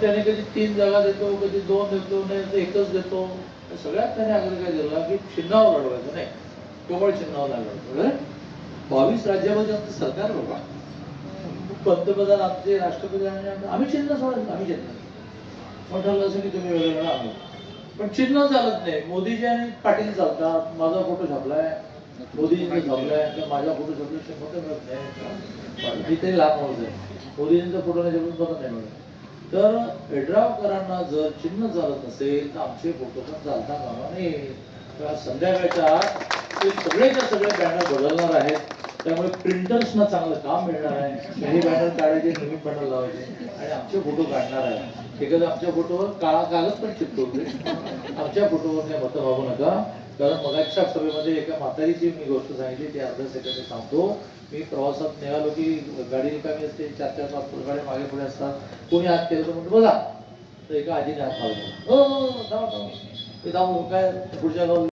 त्याने कधी तीन जागा देतो कधी दोन देतो नाही तर एकच देतो. सगळ्यात त्याने आग्रह काय दिला की चिन्हावर लढवायचं नाही. केवळ चिन्हावर लढवायचं. म्हणजे बावीस राज्यामध्ये आमचं सरकार बघा पंतप्रधान आमचे राष्ट्रपती आणि आम्ही- चिन्ह सोडायचं आम्ही चिन्ह मग ठरलं असं की तुम्ही वेगवेगळं आलो पण चिन्ह चालत नाही. मोदीजी आणि पाटील चालतात. माझा फोटो छापलाय. मोदीजींचा छापलाय. किंवा माझा फोटो छापलाय ते फोटो मिळत नाही. मी तरी लहान माणूस आहे मोदीजींचा फोटो नाही छापून पण नाही मिळत तर पेडरावकरांना जर चिन्ह चालत नसेल तर आमचे फोटो पण चालता कामा नये. संध्याकाळच्या आत ते सगळेच्या सगळे बॅनर बदलणार आहेत. त्यामुळे प्रिंटर्सना चांगलं काम मिळणार आहे. हे बॅनर काढायचे नवीन बॅनर लावायचे. आणि आमचे फोटो काढणार आहे. एखादं आमच्या फोटोवर काळा कागद पण चिपकवते आमच्या फोटोवर काही मतं भागू नका. कारण मगाच्या सभेमध्ये एका म्हातारीची मी गोष्ट सांगितली ती अर्ध्या सेकंड सांगतो मी प्रवासात निघालो की गाडी रिकामी असते चार चार पाच पाच गाडी मागे पुढे असतात. कोणी हात केलं तर म्हणतो बघा तर एका आजीने हात मागतो हो, हो, हो थांबा थांबा. काय पुढच्या गाव